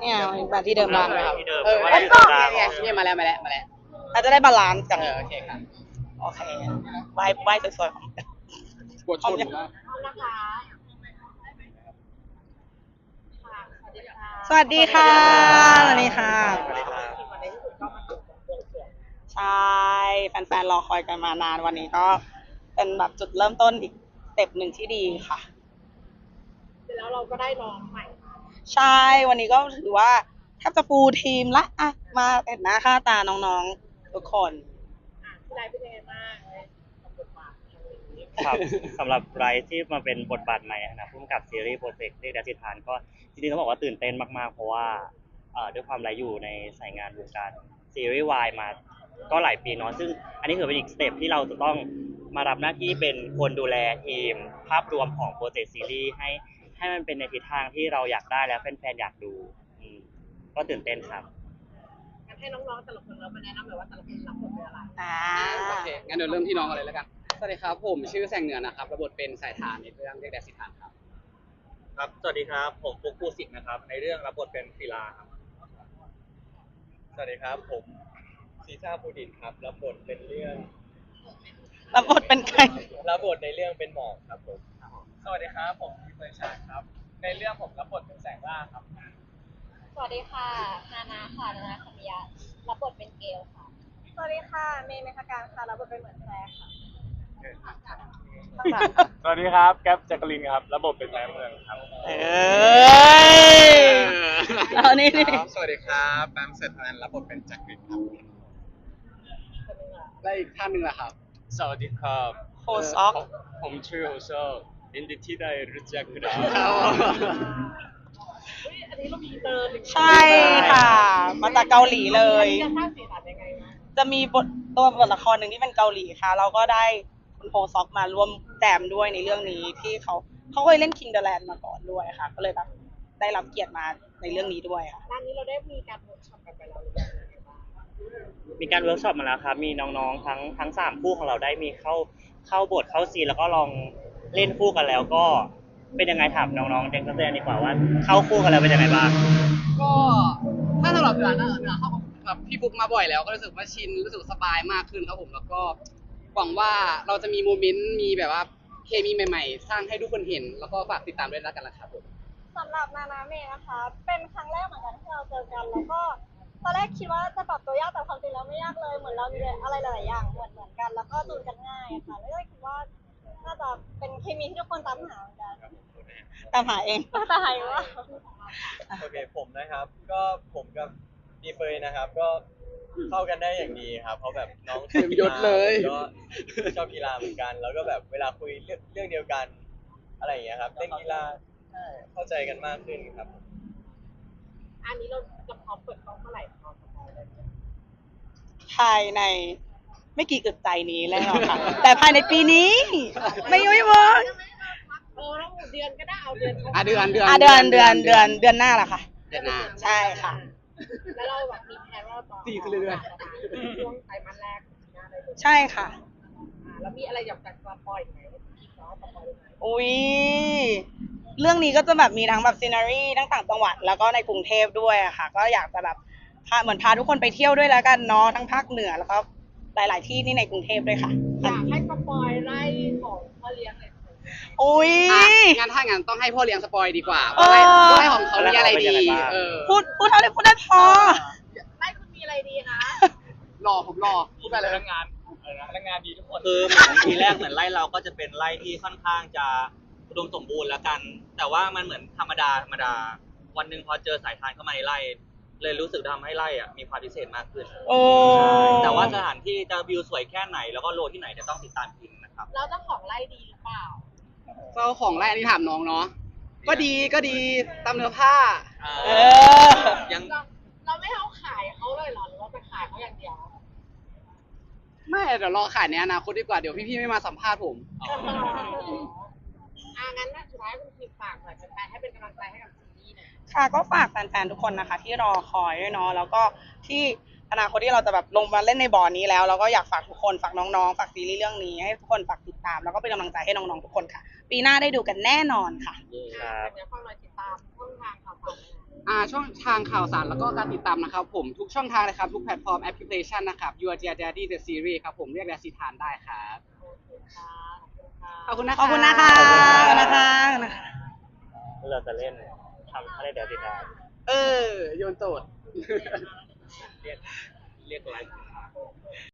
เนี่ยมาที่เดิมละที่เดิมเออว่าไอ้อยู่ก็ตรงกลางเนี่ยเนี่ยมาแล้วมาแล้วมาแล้วเราจะได้บาลานซ์กันเออโอเคครับโอเคไหว้ไหว้สวยๆของปวดชนอยู่แล้ว สวัสดีค่ะ สวัสดีค่ะสวัสดีครับใช่แฟนๆ รอคอยกันมานานวันนี้ก็เป็นแบบจุดเริ่มต้นอีกสเต็ปหนึ่งที่ดีค่ะ แล้วเราก็ได้น้องใหม่ใช่วันนี้ก็ถือว่าแทบจะฟูลทีมละอะมาเห็นหน้าค่าตาน้องๆทุกคน อะพี่ไรเป็นยังไงบ้างในกับบทบาทครั้งนี้ครับ สำหรับไรที่มาเป็นบทบาทใหม่นะพุ่มกับซีรีส์โปรเจกต์เรียกดัชิทานก็จริงๆต้องบอกว่าตื่นเต้นมากๆ เพราะว่าเอ่อด้วยความไรอยู่ในสายงานวงการซีรีส์วายมาก็หลายปีเนาะซึ่งอันนี้ถือเป็นอีกสเต็ปที่เราจะต้องมารับหน้าที่เป็นคนดูแลทีมภาพรวมของโปรเจกต์ซีรีส์ให้ ให้มันเป็นในทิศทางที่เราอยากได้และแฟนๆอยากดูอืมก็ตื่นเต้นครับ งั้นให้น้องๆแต่ละคนเรามาแนะนำหน่อยว่าแต่ละคนรับบทเป็นอะไรอ่าโอเค งั้นเดี๋ยวเริ่มที่น้องกันเลยแล้วกัน สวัสดีครับ ผมชื่อแสงเหนือนะครับรับบทเป็นสายฐานในเรื่องเรียกแดดสิทานครับ ครับ สวัสดีครับ ผมฟุกภูสิทธิ์นะครับ ในเรื่องรับบทเป็นศิลาครับ สวัสดีครับ ผมซีซ่าภูดินครับ รับบทเป็นเรื่องแล้วบทเป็นใคร รับบทในเรื่องเป็นหมอกครับผมส วัสดีครับ ผมพี่เฟิร์นชาครับ ในเรื่องผมรับบทเป็นแสงล่าครับ สวัสดีค่ะ นานาค่ะ นานาคำยารับบทเป็นเกลค่ะ สวัสดีค่ะ เมย์เมธการค่ะ รับบทเป็นเหมือนแฟร์ค่ะ สวัสดีครับแก๊ปจักรินครับรับบทเป็นนายเมืองครับ เอ้ยเอานี่นี่สวัสดีครับแบมเซตนันรับบทเป็นจักรินครับ และอีกท่านหนึ่งล่ะครับ สวัสดีครับ โฮซอก ผมชื่อโฮโซ ยินดีที่ได้รู้จักครับเฮ้ยอันนี้เรามีเติร์นใช่ค่ะ มาจากเกาหลีเลย จะสร้างสีสันยังไงนะจะมีบทตัวบทละครหนึ่งที่เป็นเกาหลีค่ะ เราก็ได้คุณโฮซอกมาร่วมแจมด้วยในเรื่องนี้ที่เขาเขาเคยเล่น King the Land มาก่อนด้วยค่ะ ก็เลยแบบได้รับเกียรติมาในเรื่องนี้ด้วยค่ะ ด้านนี้เราได้มีการเวิร์กช็อปกันไปแล้วหรือยังไงบ้างมีการเวิร์กช็อปมาแล้วครับ มีน้องๆ ทั้งทั้งสามคู่ของเราได้มีเข้าเข้าบทเข้าซีนแล้วก็ลอง เล่นคู่กันแล้วก็เป็นยังไงถามน้องๆเด็กนักแสดงดีกว่าว่าเข้าคู่กันแล้วเป็นยังไงบ้าง ก็ถ้าสำหรับเดือนนะเดือนเข้ากับพี่ฟุกมาบ่อยแล้วก็รู้สึกว่าชินรู้สึกสบายมากขึ้นครับผมแล้วก็หวังว่าเราจะมีโมเมนต์มีแบบว่าเคมีใหม่ๆ สร้างให้ทุกคนเห็น แล้วก็ฝากติดตามด้วยแล้วกันนะครับผมสำหรับนานาเมย์นะคะ เป็นครั้งแรกเหมือนกันที่เราเจอกัน แล้วก็ตอนแรกคิดว่าจะปรับตัวยากแต่ความจริงแล้วไม่ยากเลย เหมือนเรามีอะไรหลายๆอย่างเหมือนเหมือนกัน แล้วก็จูนกันง่ายค่ะแล้วก็คิดว่า น่าจะเป็นเคมีที่ทุกคนตามหาเหมือนกันตามหาเองแต่หายว่าโอเคผมนะครับ ก็ผมกับดีเฟยนะครับ ก็เข้ากันได้อย่างดีครับ เพราะแบบน้องชอบกียฬาศเลย ก็ชอบกีฬาเหมือนกัน แล้วก็แบบเวลาคุยเรื่องเรื่องเดียวกัน อะไรอย่างเงี้ยครับเล่นกีฬาใช่เข้าใจกันมากขึ้นครับ อันนี้เราจะพร้อมเปิดกล้องเมื่อไหร่พร้อมสปอยเลยภายใน ไม่กี่อึดใจนี้แล้วค่ะ แต่ภายในปีนี้ ไม่ยุ่ยเวิร์กเออแล้วเดือนก็ได้เอาเดือนข้ามาอะเดือนเดือนอะเดือนเดือนเดือนเดือนหน้าละค่ะ เดือนหน้า ใช่ค่ะ แล้วเราแบบมีแพลนว่าตอนสี่ขึ้นเรื่อยช่วงไตรมาสแรกของปีหน้าได้เลยใช่ค่ะ อ่าแล้วมีอะไรอยากจะสปอยอีกไหมพี่ขอสปอยได้ไหมอุ้ยเรื่องนี้ก็จะแบบมีทั้งแบบซีนารีทั้งต่างจังหวัดแล้วก็ในกรุงเทพด้วยอะค่ะ ก็อยากจะแบบพาเหมือนพาทุกคนไปเที่ยวด้วยแล้วกันเนาะทั้งภาคเหนือแล้วก็ หลาย ๆ ที่ที่ในกรุงเทพด้วยค่ะ อยากให้สปอยไล่ของพ่อเลี้ยงเลยอุ้ย อะงั้นถ้างั้นต้องให้พ่อเลี้ยงสปอยดีกว่าเออ ว่าไล่ว่าไล่ของเขามีอะไรดี เออพูดพูดเท่าที่พูดได้พอ ไล่คุณมีอะไรดีคะรอผมรอพูดไปเลยพนักงานอะไรนะพนักงานดีทุกคน คือเหมือนทีแรกเหมือนไล่เราก็จะเป็นไล่ที่ค่อนข้างจะอุดมสมบูรณ์แล้วกัน แต่ว่ามันเหมือนธรรมดาธรรมดา วันหนึ่งพอเจอสายทานเข้ามาในไล่เลยรู้สึกทำให้ไล่อะมีความพิเศษมากขึ้นโอ้แต่ ว่าสถานที่จะวิวสวยแค่ไหนแล้วก็โลที่ไหนจะต้องติดตามกินนะครับ แล้วเจ้าของไล่ดีหรือเปล่า เจ้าของไร่อันนี้ถามน้องเนาะก็ดีก็ดีตามเนื้อผ้า เออ ยัง เราเราไม่เอาขายเขาเลยเหรอหรือว่าจะขายเขาอย่างเดียว ไม่เดี๋ยวรอขายในอนาคตดีกว่าเดี๋ยวพี่ๆไม่มาสัมภาษณ์ผม อ่างั้นนะสุดท้ายคุณพิมฝากหน่อยแฟนๆให้เป็นกำลังใจให้กับซีรีส์หน่อย ค่ะก็ฝากแฟนๆทุกคนนะคะ ที่รอคอยด้วยเนาะแล้วก็ที่ อนาคตที่เราจะแบบลงมาเล่นในบอร์นี้แล้วเราก็อยากฝากทุกคนฝากน้องๆฝากซีรีส์เรื่องนี้ให้ทุกคนฝากติดตาม แล้วก็เป็นกำลังใจให้น้องๆทุกคนค่ะ ปีหน้าได้ดูกันแน่นอนค่ะ ครับ เดี๋ยวฟังเราติดตามช่องทางข่าวสารเลยนะอ่าช่องทางข่าวสารแล้วก็การติดตามนะครับผมทุกช่องทางเลยครับ ทุกแพลตฟอร์มแอปพลิเคชันนะครับ Your Dear Daddy the Series ครับผมเรียกแดซิทานได้ครับโอเคค่ะขอบคุณค่ะขอบคุณนะขอบคุณนะคะขอบคุณขอบคุณครันะคะบเราจะเล่นทำอะไรเดี๋ยวติดตามเออโยนโจทย์ เรียกเรียกไลฟ์